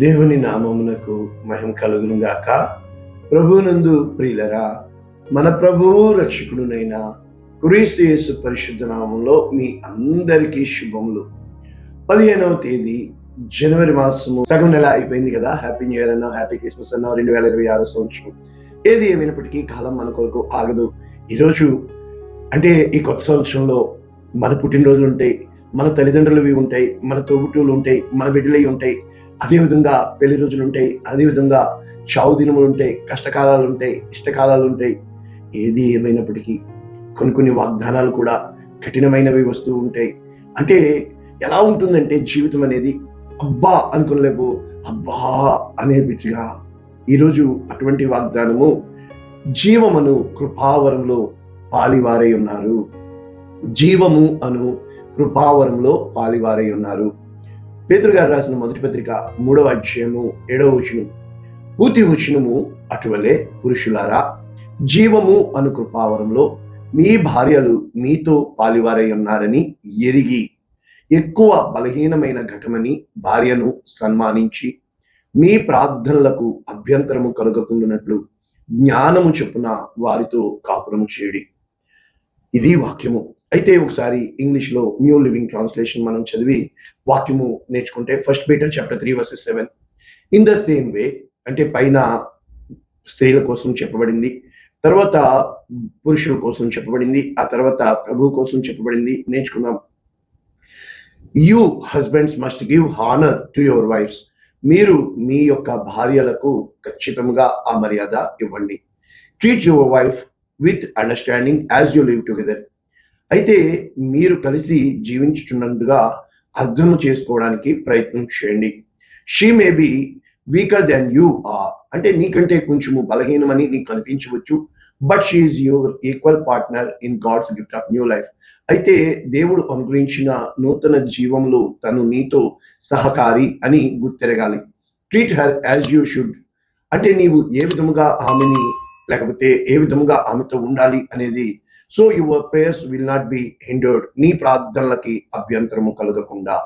దేవుని నామమునకు మహిమ కలుగునుగాక. ప్రభువునందు ప్రియులరా మన ప్రభువు రక్షకుడునైన క్రీస్తు యేసు పరిశుద్ధ నామంలో మీ అందరికీ శుభములు. పదిహేనవ తేదీ జనవరి మాసము. సగం నెల అయిపోయింది కదా. హ్యాపీ న్యూ ఇయర్ అన్నా హ్యాపీ క్రిస్మస్ అన్నా రెండు వేల ఇరవై ఆరో సంవత్సరం. ఏది ఏమైనప్పటికీ కాలం మన కొరకు ఆగదు. ఈరోజు అంటే ఈ కొత్త సంవత్సరంలో మన పుట్టినరోజులు ఉంటాయి మన తల్లిదండ్రులవి ఉంటాయి మన తోబుట్టువులు ఉంటాయి మన బిడ్డలవి ఉంటాయి. అదేవిధంగా పెళ్ళి రోజులు ఉంటాయి అదేవిధంగా చావు దినములు ఉంటాయి కష్టకాలాలు ఉంటాయి ఇష్టకాలాలు ఉంటాయి. ఏది ఏమైనప్పటికీ కొన్ని కొన్ని వాగ్దానాలు కూడా కఠినమైనవి వస్తూ ఉంటాయి. అంటే ఎలా ఉంటుందంటే జీవితం అనేది అబ్బా అనుకోలేపు అబ్బా అనే బిడ్డగా ఈరోజు అటువంటి వాగ్దానము జీవమను కృపావరంలో పాలివారై ఉన్నారు. జీవము అను కృపావరంలో పాలివారై ఉన్నారు. పేతురు గారు రాసిన మొదటి పత్రిక మూడవ అధ్యాయము ఏడవ వచనం. పూర్తి వచనము అటువలే పురుషులారా జీవము అను కృపావరంలో మీ భార్యలు మీతో పాలివారై ఉన్నారని ఎరిగి ఎక్కువ బలహీనమైన ఘటమని భార్యను సన్మానించి మీ ప్రార్థనలకు అభ్యంతరము కలగకుండానట్లు జ్ఞానము చొప్పున వారితో కాపురము చేయడి. ఇది వాక్యము. అయితే ఒకసారి ఇంగ్లీష్లో న్యూ లివింగ్ ట్రాన్స్లేషన్ మనం చదివి వాక్యము నేర్చుకుంటే first Peter chapter three verses seven. In the same way అంటే పైన స్త్రీల కోసం చెప్పబడింది తర్వాత పురుషుల కోసం చెప్పబడింది ఆ తర్వాత ప్రభు కోసం చెప్పబడింది నేర్చుకుందాం. You husbands must give honour to your wives మీరు మీ యొక్క భార్యలకు ఖచ్చితంగా ఆ మర్యాద ఇవ్వండి. Treat your wife with understanding as you live together అయితే మీరు కలిసి జీవించుచున్నట్టుగా అర్థం చేసుకోవడానికి ప్రయత్నం చేయండి. She may be weaker then you are అంటే నీకంటే కొంచెము బలహీనమని నీకు అనిపించవచ్చు. But she is your equal partner in God's gift of new life అయితే దేవుడు అనుగ్రహించిన నూతన జీవంలో తను నీతో సహకారి అని గుర్తెరగాలి. Treat her as you should అంటే నీవు ఏ విధముగా ఆమెని లేకపోతే ఏ విధముగా ఆమెతో ఉండాలి అనేది so your prayers will not be hindered నీ ప్రార్థనలకి అభ్యంతరము కలగకుండా.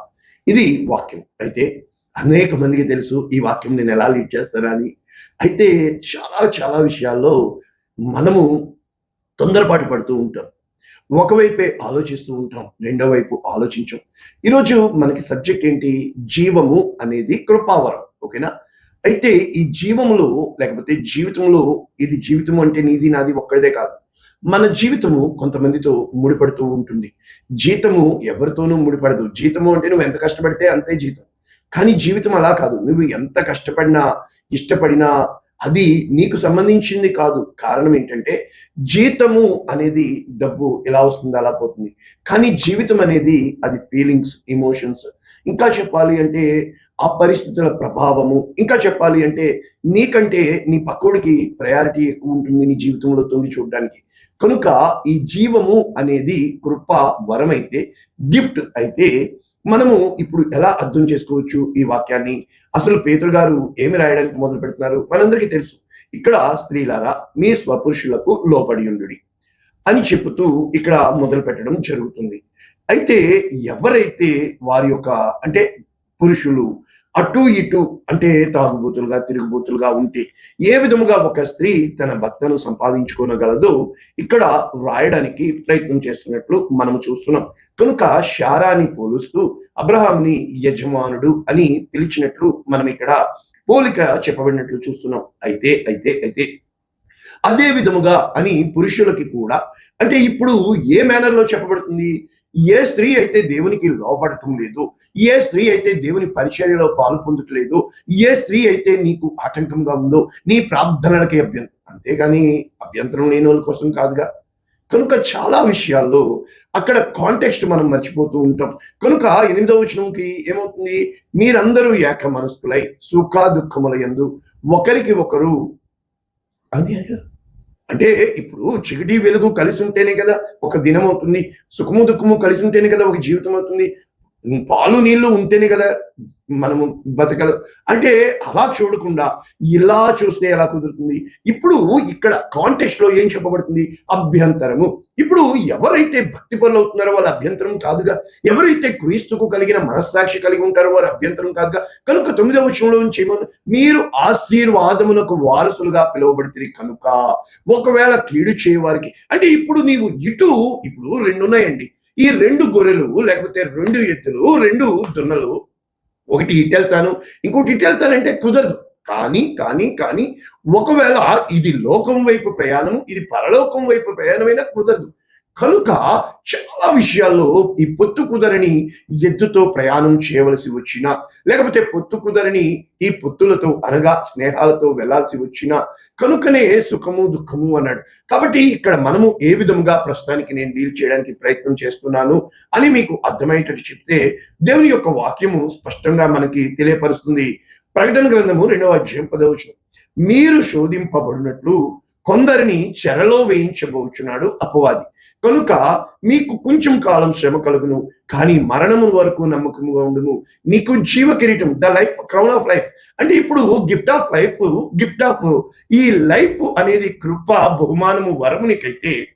ఇది వాక్యం. అయితే అనేక మందికి తెలుసు ఈ వాక్యం నేను ఎలా లీడ్ చేస్తానని అయితే చాలా చాలా విషయాల్లో మనము తొందరపాటు పడుతూ ఉంటాం. ఒకవైపే ఆలోచిస్తూ ఉంటాం. రెండో వైపు ఆలోచించం. ఈరోజు మనకి సబ్జెక్ట్ ఏంటి? జీవము అనేది కృపావరం. ఓకేనా? అయితే ఈ జీవములో లేకపోతే జీవితంలో ఇది జీవితం అంటే నీది నాది ఒక్కడిదే కాదు. మన జీవితము కొంతమందితో ముడిపడుతూ ఉంటుంది. జీతము ఎవరితోనూ ముడిపడదు. జీతము అంటే నువ్వు ఎంత కష్టపడితే అంతే జీతం. కానీ జీవితం అలా కాదు. నువ్వు ఎంత కష్టపడినా ఇష్టపడినా అది నీకు సంబంధించింది కాదు. కారణం ఏంటంటే జీతము అనేది డబ్బు ఎలా వస్తుంది అలా పోతుంది. కానీ జీవితం అనేది అది ఫీలింగ్స్ ఎమోషన్స్ ఇంకా చెప్పాలి అంటే ఆ పరిస్థితుల ప్రభావము. ఇంకా చెప్పాలి అంటే నీకంటే నీ పక్కోడికి ప్రయారిటీ ఎక్కువ ఉంటుంది నీ జీవితంలో తొంగి చూడడానికి. కనుక ఈ జీవము అనేది కృప వరం అయితే గిఫ్ట్ అయితే మనము ఇప్పుడు ఎలా అర్థం చేసుకోవచ్చు ఈ వాక్యాన్ని? అసలు పేతురు గారు ఏమి రాయడానికి మొదలు పెడుతున్నారు? మనందరికీ తెలుసు. ఇక్కడ స్త్రీలారా మీ స్వపురుషులకు లోపడి ఉండు అని చెబుతూ ఇక్కడ మొదలు పెట్టడం జరుగుతుంది. అయితే ఎవరైతే వారి యొక్క అంటే పురుషులు అటు ఇటు అంటే తాగుబోతులుగా తిరుగుబోతులుగా ఉంటే ఏ విధముగా ఒక స్త్రీ తన భర్తను సంపాదించుకోనగలదో ఇక్కడ రాయడానికి ప్రయత్నం చేస్తున్నట్లు మనం చూస్తున్నాం. కనుక శారాని పోలుస్తూ అబ్రహాంని యజమానుడు అని పిలిచినట్లు మనం ఇక్కడ పోలిక చెప్పబడినట్లు చూస్తున్నాం. అయితే అయితే అయితే అదే విధముగా అని పురుషులకి కూడా అంటే ఇప్పుడు ఏ మేనర్లో చెప్పబడుతుంది? ఏ స్త్రీ అయితే దేవునికి లోపడటం లేదు ఏ స్త్రీ అయితే దేవుని పరిచర్యలో పాలు పొందట్లేదు ఏ స్త్రీ అయితే నీకు ఆటంకంగా ఉందో నీ ప్రార్థనలకి అభ్యంతరం. అంతేగాని అభ్యంతరం లేని వాళ్ళ కోసం కాదుగా. కనుక చాలా విషయాల్లో అక్కడ కాంటెక్స్ట్ మనం మర్చిపోతూ ఉంటాం. కనుక ఎనిమిదవ వచనంకి ఏమవుతుంది? మీరందరూ ఏక మనస్కులై సుఖ దుఃఖముల యందు ఒకరికి ఒకరు అది అంటే ఇప్పుడు చిగిటి వెలుగు కలిసి ఉంటేనే కదా ఒక దినం అవుతుంది సుఖము దుఃఖము కలిసి ఉంటేనే కదా ఒక జీవితం అవుతుంది పాలు నీళ్ళు ఉంటేనే కదా మనము బతకల అంటే అలా చూడకుండా ఇలా చూస్తే ఎలా కుదురుతుంది? ఇప్పుడు ఇక్కడ కాంటెక్స్ట్లో ఏం చెప్పబడుతుంది? అభ్యంతరము. ఇప్పుడు ఎవరైతే భక్తి పనులు అవుతున్నారో వాళ్ళ అభ్యంతరం కాదుగా. ఎవరైతే క్రీస్తుకు కలిగిన మనస్సాక్షి కలిగి ఉంటారో వారి అభ్యంతరం కాదుగా. కనుక తొమ్మిదవ విషయంలో నుంచి మీరు ఆశీర్వాదమునకు వారసులుగా పిలువబడితే కనుక. ఒకవేళ కీడు చేయవారికి అంటే ఇప్పుడు నీవు ఇటు ఇప్పుడు రెండున్నాయండి. ఈ రెండు గొర్రెలు లేకపోతే రెండు ఎద్దులు రెండు దున్నలు ఒకటి ఇటు వెళ్తాను ఇంకోటి ఇటు వెళ్తానంటే కుదరదు. కానీ కానీ కానీ ఒకవేళ ఇది లోకం వైపు ప్రయాణం ఇది పరలోకం వైపు ప్రయాణమైనా కుదరదు. కనుక చాలా విషయాల్లో ఈ పొత్తు కుదరని ఎద్దుతో ప్రయాణం చేయవలసి వచ్చిన లేకపోతే పొత్తు కుదరని ఈ పొత్తులతో అనగా స్నేహాలతో వెళ్ళాల్సి వచ్చిన కనుకనే సుఖము దుఃఖము అన్నాడు. కాబట్టి ఇక్కడ మనము ఏ విధముగా ప్రస్తుతానికి నేను డీల్ చేయడానికి ప్రయత్నం చేస్తున్నాను అని మీకు అర్థమయ్యేటట్టు చెప్తే దేవుని యొక్క వాక్యము స్పష్టంగా మనకి తెలియపరుస్తుంది. ప్రకటన గ్రంథము రెండవ అధ్యాయం పదవచ్చు మీరు శోధింపబడినట్లు కొందరిని చెరలో వేయించబోచున్నాడు అపవాది. కనుక మీకు కొంచెం కాలం శ్రమ కలుగును కానీ మరణము వరకు నమ్మకముగా ఉండును. నీకు జీవ కిరీటం the life crown of life. అంటే ఇప్పుడు gift of life gift of ఈ లైఫ్ అనేది కృప బహుమానము వరమునికైతే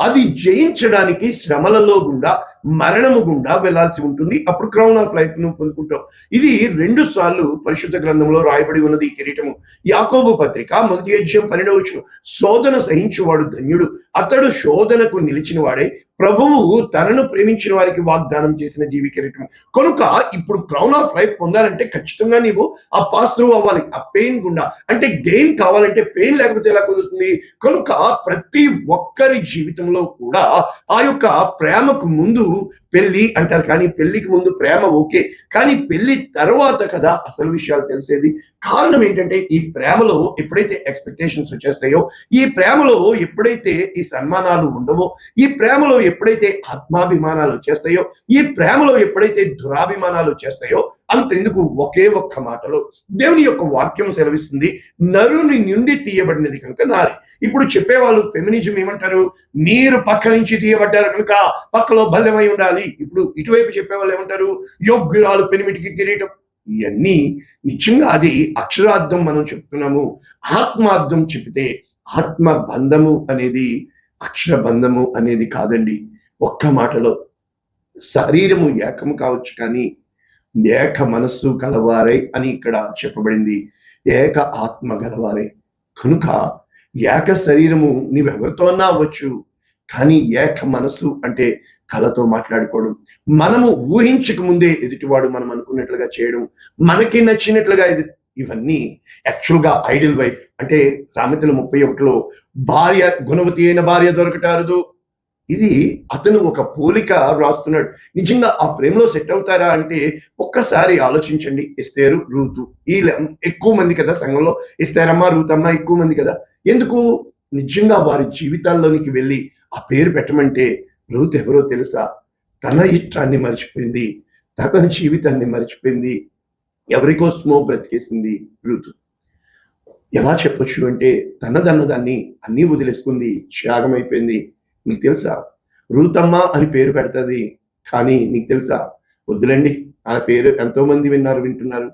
అది జయించడానికి శ్రమలలో గుండా మరణము గుండా వెళ్ళాల్సి ఉంటుంది. అప్పుడు క్రౌన్ ఆఫ్ లైఫ్ను పొందుకుంటాం. ఇది రెండు సార్లు పరిశుద్ధ గ్రంథంలో రాయబడి ఉన్నది ఈ కిరీటము. యాకోబు పత్రిక మొదటి అధ్యయం పన్నెండవచ్చు శోధన సహించువాడు ధన్యుడు. అతడు శోధనకు నిలిచిన వాడే ప్రభువు తనను ప్రేమించిన వారికి వాగ్దానం చేసిన జీవి కిరీటం. కనుక ఇప్పుడు క్రౌన్ ఆఫ్ లైఫ్ పొందాలంటే ఖచ్చితంగా నీవు ఆ పాస్ త్రూ అవ్వాలి. ఆ పెయిన్ గుండా. అంటే గెయిన్ కావాలంటే పెయిన్ లేకపోతే ఎలా కుదురుతుంది? కనుక ప్రతి ఒక్కరి జీవితంలో కూడా ఆ యొక్క ప్రేమకు ముందు పెళ్ళి అంటారు. కానీ పెళ్ళికి ముందు ప్రేమ ఓకే. కానీ పెళ్ళి తర్వాత కదా అసలు విషయాలు తెలిసేది. కారణం ఏంటంటే ఈ ప్రేమలో ఎప్పుడైతే ఎక్స్పెక్టేషన్స్ వచ్చేస్తాయో ఈ ప్రేమలో ఎప్పుడైతే ఈ సన్మానాలు ఉండవో ఈ ప్రేమలో ఎప్పుడైతే ఆత్మాభిమానాలు వచ్చేస్తాయో ఈ ప్రేమలో ఎప్పుడైతే దురాభిమానాలు వచ్చేస్తాయో అంతెందుకు ఒకే ఒక్క మాటలో దేవుని యొక్క వాక్యం సెలవిస్తుంది నరుని నుండి తీయబడినది కనుక నారి. ఇప్పుడు చెప్పేవాళ్ళు ఫెమినిజం ఏమంటారు? మీరు పక్క నుంచి తీయబడ్డారు కనుక పక్కలో బల్యమై ఉండాలి. ఇప్పుడు ఇటువైపు చెప్పేవాళ్ళు ఏమంటారు? యోగ్యురాలు పెనిమిటికి కిరీటం. ఇవన్నీ నిజంగా అది అక్షరార్థం మనం చెప్తున్నాము. ఆత్మార్థం చెప్తే ఆత్మ బంధము అనేది అక్షర బంధము అనేది కాదండి. ఒక్క మాటలో. శరీరము ఏకము కావచ్చు కానీ ఏక మనస్సు గలవారై అని ఇక్కడ చెప్పబడింది. ఏక ఆత్మ గలవారే. కనుక ఏక శరీరము నీవెవరితోనా అవ్వచ్చు కానీ ఏక మనస్సు అంటే కళతో మాట్లాడుకోవడం. మనము ఊహించక ముందే ఎదుటివాడు మనం అనుకున్నట్లుగా చేయడం. మనకి నచ్చినట్లుగా ఎదు ఇవన్నీ యాక్చువల్గా ఐడిల్ వైఫ్ అంటే సామెతలు ముప్పై ఒకటిలో భార్య గుణవతి అయిన భార్య దొరకటారదు. ఇది అతను ఒక పోలిక రాస్తున్నాడు. నిజంగా ఆ ఫ్రేమ్లో సెట్ అవుతారా అంటే ఒక్కసారి ఆలోచించండి. Esther Ruth. ఈ ఎక్కువ మంది కదా సంఘంలో? ఇస్తారమ్మా రూతమ్మ ఎక్కువ మంది కదా? ఎందుకు? నిజంగా వారి జీవితాల్లోనికి వెళ్ళి ఆ పేరు పెట్టమంటే రూత్ ఎవరో తెలుసా? తన ఇష్టాన్ని మర్చిపోయింది. తన జీవితాన్ని మర్చిపోయింది. ఎవరికోసమో బ్రతికేసింది రూతు. ఎలా చెప్పొచ్చు అంటే తనదన్న దాన్ని అన్నీ వదిలేసుకుంది. త్యాగం మీకు తెలుసా? రూతమ్మ అని పేరు పెడుతుంది. కానీ నీకు తెలుసా? వద్దులండి ఆ పేరు ఎంతో మంది విన్నారు వింటున్నారు.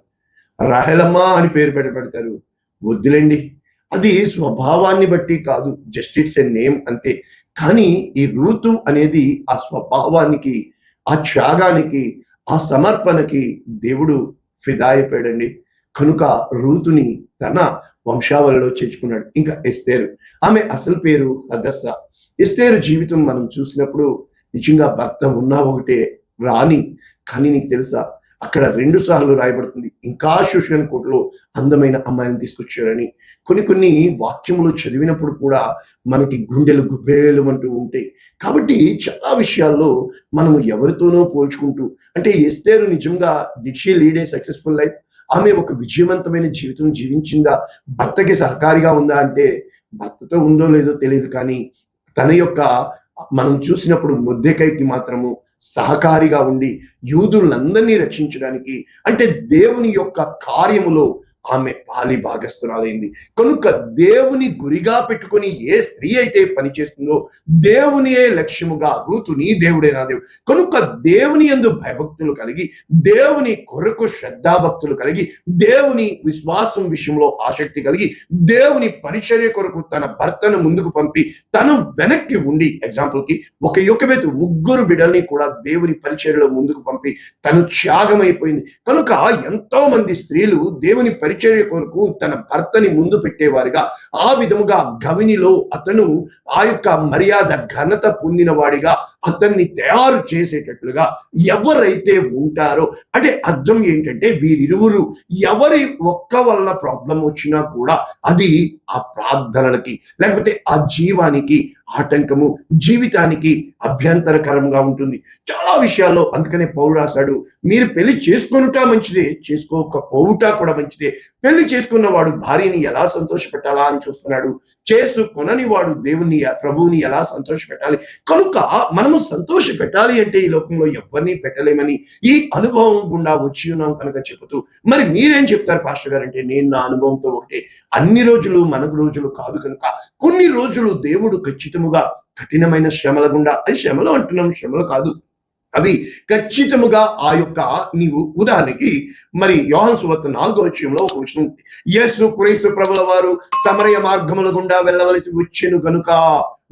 రాహెలమ్మ అని పేరు పెట్ట పెడతారు. వద్దులేండి అది స్వభావాన్ని బట్టి కాదు. జస్ట్ ఇట్స్ ఎ నేమ్ అంతే. కానీ ఈ రూతు అనేది ఆ స్వభావానికి ఆ త్యాగానికి ఆ సమర్పణకి దేవుడు ఫిదా అయిపోయాడండి. కనుక రూతుని తన వంశావళిలో చేర్చుకున్నాడు. ఇంకా ఎస్తేరు. ఆమె అసలు పేరు హదస్స. ఎస్తేరు జీవితం మనం చూసినప్పుడు నిజంగా భర్త ఉన్నా ఒకటే రాని కానీ నీకు తెలుసా అక్కడ రెండు సార్లు రాయబడుతుంది. ఇంకా శుషన్ కోర్టులో అందమైన అమ్మాయిని తీసుకొచ్చారని. కొన్ని కొన్ని వాక్యములు చదివినప్పుడు కూడా మనకి గుండెలు గుబ్బేలు అంటూ ఉంటాయి. కాబట్టి చాలా విషయాల్లో మనం ఎవరితోనో పోల్చుకుంటూ అంటే ఎస్తేరు నిజంగా డిక్షి లీడే సక్సెస్ఫుల్ లైఫ్ ఆమె ఒక విజయవంతమైన జీవితం జీవించిందా? భర్తకి సహకారిగా ఉందా అంటే భర్తతో ఉందో లేదో తెలియదు కానీ తన యొక్క మనం చూసినప్పుడు ముద్దెకైకి మాత్రము సహకారిగా ఉండి యూదులందరినీ రక్షించడానికి అంటే దేవుని యొక్క కార్యములో ఆమె పాలి భాగస్థురాలైంది. కనుక దేవుని గురిగా పెట్టుకొని ఏ స్త్రీ అయితే పనిచేస్తుందో దేవునియే లక్ష్యముగా రూతుని దేవుడే నా దేవుడు. కనుక దేవుని యందు భయభక్తులు కలిగి దేవుని కొరకు శ్రద్ధాభక్తులు కలిగి దేవుని విశ్వాసం విషయంలో ఆసక్తి కలిగి దేవుని పరిచర్య కొరకు తన భర్తను ముందుకు పంపి తను వెనక్కి ఉండి ఎగ్జాంపుల్కి ఒక యొక్కబెత్తు ముగ్గురు బిడ్డల్ని కూడా దేవుని పరిచర్యలో ముందుకు పంపి తను త్యాగమైపోయింది. కనుక ఎంతో మంది స్త్రీలు దేవుని పరిచర్య కొరకు తన భర్తని ముందు పెట్టేవారిగా. ఆ విధముగా గవినిలో అతను ఆ యొక్క మర్యాద ఘనత పొందిన వాడిగా అతన్ని తయారు చేసేటట్లుగా ఎవరైతే ఉంటారో అంటే అర్థం ఏంటంటే వీరిరువురు ఎవరి ఒక్క వల్ల ప్రాబ్లం వచ్చినా కూడా అది ఆ ప్రార్థనలకి లేకపోతే ఆ జీవానికి ఆటంకము జీవితానికి అభ్యంతరకరంగా ఉంటుంది. చాలా విషయాల్లో అందుకనే పౌరు రాశాడు మీరు పెళ్ళి చేసుకొనుట మంచిదే చేసుకోకపోవుట కూడా మంచిదే. పెళ్ళి చేసుకున్న వాడు భార్యని ఎలా సంతోషపెట్టాలా అని చూస్తున్నాడు. చేసుకొనని వాడు దేవుని ప్రభువుని ఎలా సంతోషపెట్టాలి? కనుక మనము సంతోష పెట్టాలి అంటే ఈ లోకంలో ఎవరిని పెట్టలేమని ఈ అనుభవం గుండా వచ్చి ఉన్నాం కనుక చెబుతూ మరి మీరేం చెప్తారు పాస్టర్ గారు అంటే నేను నా అనుభవంతో ఒకటే. అన్ని రోజులు మనకు రోజులు కాదు కనుక కొన్ని రోజులు దేవుడు ఖచ్చితముగా కఠినమైన శ్రమల గుండా అది శ్రమలు అంటున్నాం శ్రమలు కాదు. అవి ఖచ్చితముగా ఆ యొక్క నీవు ఉదాహరణకి మరి యోహన్ సువార్త నాలుగో విషయంలో ఒక విషయం ఉంది. యేసు క్రైస్తు ప్రభుల వారు సమరయ మార్గముల గుండా వెళ్ళవలసి వచ్చెను గనుక.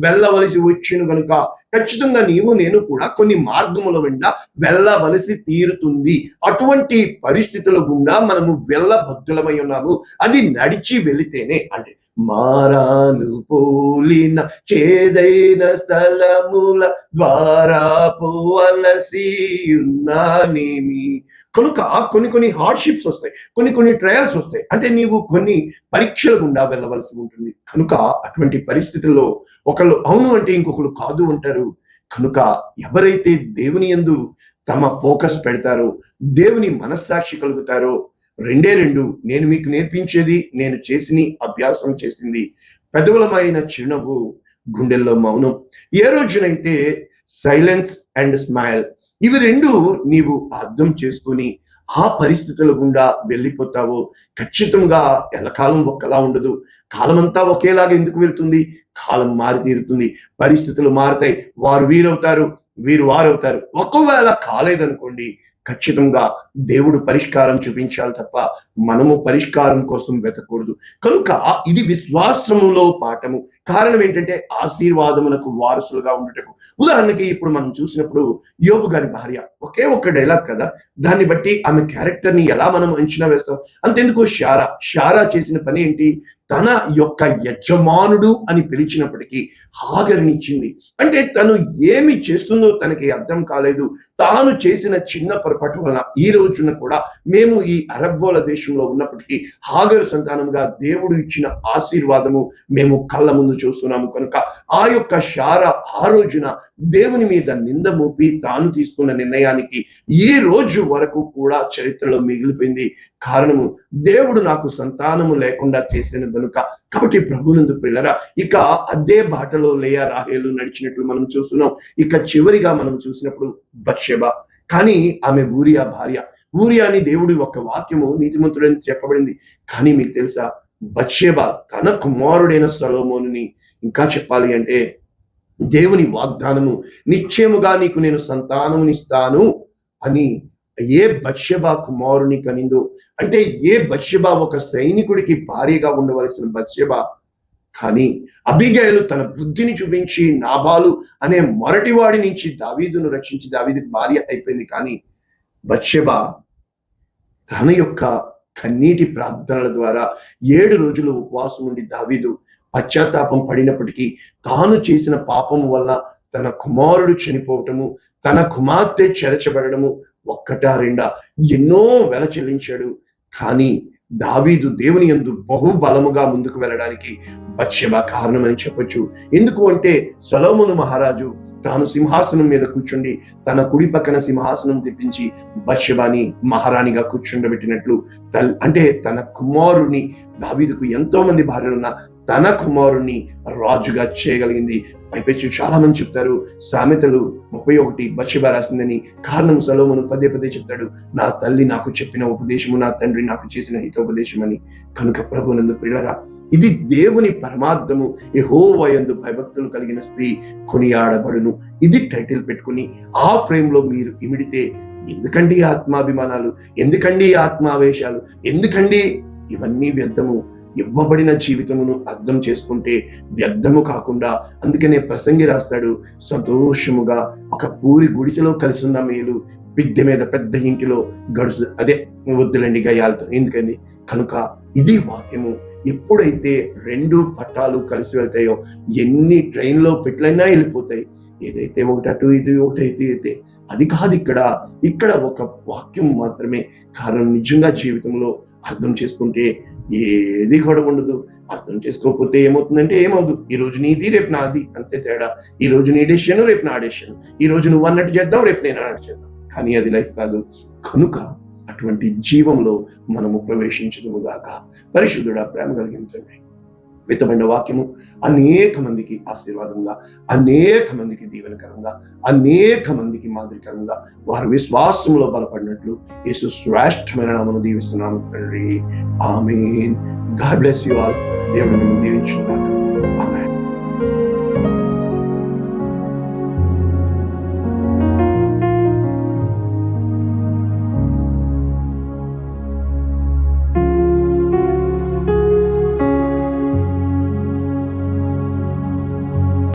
వెళ్ళవలసి వచ్చును గనుక ఖచ్చితంగా నీవు నేను కూడా కొన్ని మార్గముల వెంట వెళ్ళవలసి తీరుతుంది. అటువంటి పరిస్థితుల గుండా మనము వెళ్ళబద్దులమై ఉన్నాము. అది నడిచి వెళితేనే అంటే మారాలు పోలిన చేదైన స్థలముల ద్వారా పోవలసి ఉన్నానేమి? కనుక కొన్ని కొన్ని హార్డ్షిప్స్ వస్తాయి. కొన్ని కొన్ని ట్రయల్స్ వస్తాయి. అంటే నీవు కొన్ని పరీక్షల గుండా వెళ్ళవలసి ఉంటుంది. కనుక అటువంటి పరిస్థితుల్లో ఒకళ్ళు అవును అంటే ఇంకొకరు కాదు అంటారు. కనుక ఎవరైతే దేవుని యందు తమ ఫోకస్ పెడతారో దేవుని మనస్సాక్షి కలుగుతారో రెండే రెండు నేను మీకు నేర్పించేది నేను చేసిన అభ్యాసం చేసింది. పెదవులమైన చిరునవ్వు గుండెల్లో మౌనం. ఏ రోజునైతే సైలెన్స్ అండ్ స్మైల్ ఇవి రెండు నీవు అర్థం చేసుకొని ఆ పరిస్థితుల గుండా వెళ్ళిపోతావో. ఖచ్చితంగా ఎల్లకాలం ఒక్కలా ఉండదు. కాలమంతా ఒకేలాగా ఎందుకు వెళ్తుంది? కాలం మారి తీరుతుంది. పరిస్థితులు మారుతాయి. వారు వీరవుతారు. వీరు వారవుతారు. ఒకవేళ కాలేదనుకోండి ఖచ్చితంగా దేవుడు పరిష్కారం చూపించాలి తప్ప మనము పరిష్కారం కోసం వెతకూడదు. కనుక ఇది విశ్వాసములో పాఠము. కారణం ఏంటంటే ఆశీర్వాదమునకు వారసులుగా ఉండటకు ఉదాహరణకి ఇప్పుడు మనం చూసినప్పుడు యోబు గారి భార్య ఒకే ఒక్క డైలాగ్ కదా? దాన్ని బట్టి ఆమె క్యారెక్టర్ని ఎలా మనం అంచనా వేస్తాం? అంతెందుకు షారా. షారా చేసిన పని ఏంటి? తన యొక్క యజమానుడు అని పిలిచినప్పటికీ హాజరునిచ్చింది. అంటే తను ఏమి చేస్తుందో తనకి అర్థం కాలేదు. తాను చేసిన చిన్న పొరపాటు వలన ఈ రోజున కూడా మేము ఈ అరబ్బోల దేశంలో ఉన్నప్పటికీ హాగరు సంతానంగా దేవుడు ఇచ్చిన ఆశీర్వాదము మేము కళ్ళ ముందు చూస్తున్నాము కనుక ఆ యొక్క శార ఆ రోజున దేవుని మీద నింద మోపి తాను తీసుకున్న నిర్ణయానికి ఈ రోజు వరకు కూడా చరిత్రలో మిగిలిపోయింది. కారణము దేవుడు నాకు సంతానము లేకుండా చేసిన కనుక కాబట్టి ప్రభునందు పిల్లరా ఇక అదే బాటలో లేయా రాహేలు నడిచినట్లు మనం చూస్తున్నాం. ఇక చివరిగా మనం చూసినప్పుడు బత్షెబ కానీ ఆమె ఊరియా భార్య. ఊరియాని దేవుడి ఒక వాక్యము నీతిమంతుడని చెప్పబడింది. కానీ మీకు తెలుసా? బత్షెబ తన కుమారుడైన సలోమోనుని ఇంకా చెప్పాలి అంటే దేవుని వాగ్దానము నిశ్చయముగా నీకు నేను సంతానమునిస్తాను అని ఏ బత్షెబ కుమారుని కనిందో అంటే ఏ బత్షెబ ఒక సైనికుడికి భార్యగా ఉండవలసిన బత్షెబ కానీ అబిగయలు తన బుద్ధిని చూపించి నాబాలు అనే మొరటివాడి నుంచి దావీదును రక్షించి దావీదుకి భార్య అయిపోయింది. కానీ బత్షెబ తన యొక్క కన్నీటి ప్రార్థనల ద్వారా ఏడు రోజులు ఉపవాసం ఉండి దావీదు పశ్చాత్తాపం పడినప్పటికీ తాను చేసిన పాపం వల్ల తన కుమారుడు చనిపోవటము తన కుమార్తె చెరచబడము ఒక్కటా రెండా ఎన్నో వెల చెల్లించాడు. కానీ దావీదు దేవుని యందు బహుబలముగా ముందుకు వెళ్ళడానికి పశ్చిమ కారణమని చెప్పొచ్చు. ఎందుకు అంటే సొలోమును మహారాజు తాను సింహాసనం మీద కూర్చుండి తన కుడి పక్కన సింహాసనం తెప్పించి బత్షెబాని మహారాణిగా కూర్చుండబెట్టినట్లు తల్ అంటే తన కుమారుని దావీదుకు ఎంతో మంది భార్యలున్న తన కుమారుణ్ణి రాజుగా చేయగలిగింది. పైపెచ్చు చాలా మంది చెప్తారు సామెతలు ముప్పై ఒకటి బచ్చిబా రాసిందని కారణం సలోమును పదే పదే చెప్తాడు. నా తల్లి నాకు చెప్పిన ఉపదేశము నా తండ్రి నాకు చేసిన హితోపదేశం అని కనుక ప్రభునందు పిల్లరా ఇది దేవుని పరమార్థము. యహోవయందు భయభక్తులు కలిగిన స్త్రీ కొనియాడబడును. ఇది టైటిల్ పెట్టుకుని ఆ ఫ్రేమ్లో మీరు ఇమిడితే ఎందుకండి ఈ ఆత్మాభిమానాలు? ఎందుకండి ఈ ఆత్మావేశాలు? ఎందుకండి ఇవన్నీ వ్యర్థము? ఇవ్వబడిన జీవితమును అర్థం చేసుకుంటే వ్యర్థము కాకుండా అందుకనే ప్రసంగి రాస్తాడు సంతోషముగా ఒక పూరి గుడిసెలో కలిసి ఉన్న మేలు విద్య మీద పెద్ద ఇంటిలో గడుచు అదే వద్దులండి గయాలతో ఎందుకని? కనుక ఇది వాక్యము. ఎప్పుడైతే రెండు పట్టాలు కలిసి వెళ్తాయో ఎన్ని ట్రైన్లో పెట్లైనా వెళ్ళిపోతాయి. ఏదైతే ఒకటి అటు ఇది ఒకటి అయితే అయితే అది కాదు ఇక్కడ. ఇక్కడ ఒక వాక్యం మాత్రమే కారణం నిజంగా జీవితంలో అర్థం చేసుకుంటే ఏది కూడా ఉండదు. అర్థం చేసుకోకపోతే ఏమవుతుందంటే ఏమవుదు. ఈ రోజు నీది రేపు నాది అంతే తేడా. ఈ రోజు నీ డెసిషన్ రేపు నా డెసిషన్. ఈ రోజు నువ్వు అన్నట్టు చేద్దాం రేపు నేను అన్నట్టు చేద్దాం. కానీ అది లైఫ్ కాదు. కనుక అటువంటి జీవంలో మనము ప్రవేశించదుము పరిశుద్ధుడ ప్రేమ కలిగిన తండ్రి వాక్యము అనేక మందికి ఆశీర్వాదంగా అనేక మందికి దీవెనకరంగా అనేక మందికి మాదిరికరంగా వారి విశ్వాసంలో బలపడినట్లు యేసు శ్రేష్టమైన నామను దీవిస్తున్నాము తండ్రి. Amen. God bless you all. దేవుని దీవించుగాక